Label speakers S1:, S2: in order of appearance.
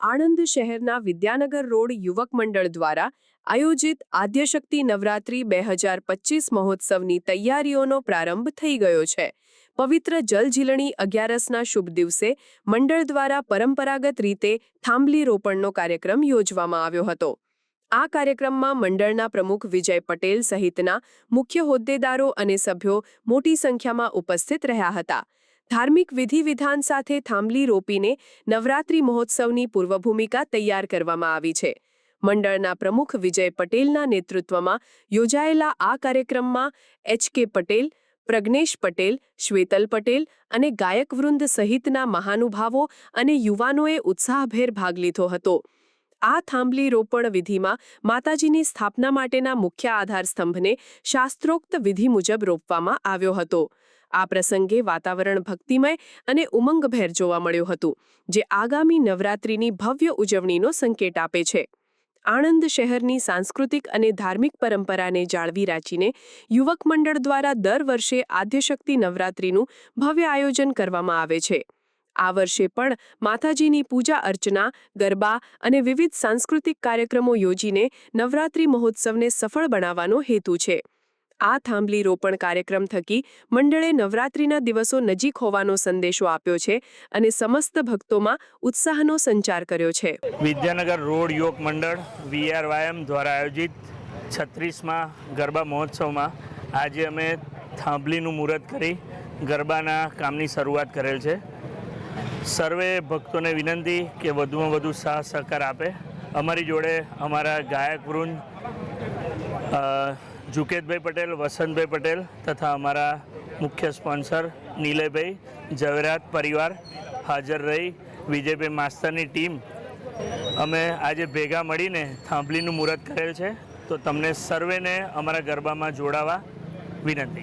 S1: આણંદ શહેરના વિદ્યાનગર રોડ યુવક મંડળ દ્વારા આયોજિત આદ્યશક્તિ નવરાત્રી બે હજાર પચીસ મહોત્સવની તૈયારીઓનો પ્રારંભ થઈ ગયો છે. પવિત્ર જલઝીલણી અગિયારસના શુભ દિવસે મંડળ દ્વારા પરંપરાગત રીતે થાંભલી રોપણનો કાર્યક્રમ યોજવામાં આવ્યો હતો. આ કાર્યક્રમમાં મંડળના પ્રમુખ વિજય પટેલ સહિતના મુખ્ય હોદ્દેદારો અને સભ્યો મોટી સંખ્યામાં ઉપસ્થિત રહ્યા હતા. ધાર્મિક વિધિ વિધાન સાથે થાંભલી રોપીને નવરાત્રી મહોત્સવની પૂર્વભૂમિકા તૈયાર કરવામાં આવી છે. મંડળના પ્રમુખ વિજય પટેલના નેતૃત્વમાં યોજાયેલા આ કાર્યક્રમમાં એચ કે પટેલ, પ્રજ્ઞેશ પટેલ, શ્વેતલ પટેલ અને ગાયકવૃંદ સહિતના મહાનુભાવો અને યુવાનોએ ઉત્સાહભેર ભાગ લીધો હતો. આ થાંભલી રોપણ વિધિમાં માતાજીની સ્થાપના માટેના મુખ્ય આધારસ્તંભને શાસ્ત્રોક્ત વિધિ મુજબ રોપવામાં આવ્યો હતો. આ પ્રસંગે વાતાવરણ ભક્તિમય અને ઉમંગભેર જોવા મળ્યું હતું, જે આગામી નવરાત્રિની ભવ્ય ઉજવણીનો સંકેત આપે છે. આણંદ શહેરની સાંસ્કૃતિક અને ધાર્મિક પરંપરાને જાળવી રાખીને યુવક મંડળ દ્વારા દર વર્ષે આદ્યશક્તિ નવરાત્રિનું ભવ્ય આયોજન કરવામાં આવે છે. આ વર્ષે પણ માતાજીની પૂજા અર્ચના, ગરબા અને વિવિધ સાંસ્કૃતિક કાર્યક્રમો યોજીને નવરાત્રિ મહોત્સવને સફળ બનાવવાનો હેતુ છે. આ થાંભલી રોપણ કાર્યક્રમ થકી મંડળે નવરાત્રિના દિવસો નજીક હોવાનો સંદેશો આપ્યો છે અને સમસ્ત ભક્તોમાં ઉત્સાહનો સંચાર કર્યો છે.
S2: વિદ્યાનગર રોડ યોગ મંડળ વીઆરવાયએમ દ્વારા આયોજિત છત્રીસમાં ગરબા મહોત્સવમાં આજે અમે થાંભલીનું મુહૂર્ત કરી ગરબાના કામની શરૂઆત કરેલ છે. સર્વે ભક્તોને વિનંતી કે વધુમાં વધુ સાહ સહકાર આપે. અમારી જોડે અમારા ગાયક વૃંદ જુકેતભાઈ પટેલ, વસંતભાઈ પટેલ તથા અમારા મુખ્ય સ્પોન્સર નીલયભાઈ ઝવેરાત પરિવાર હાજર રહી. વિજયભાઈ માસ્તરની ટીમ અમે આજે ભેગા મળીને થાંભલીનું મુહૂર્ત કરેલ છે. તો તમને સર્વેને અમારા ગરબામાં જોડાવા વિનંતી.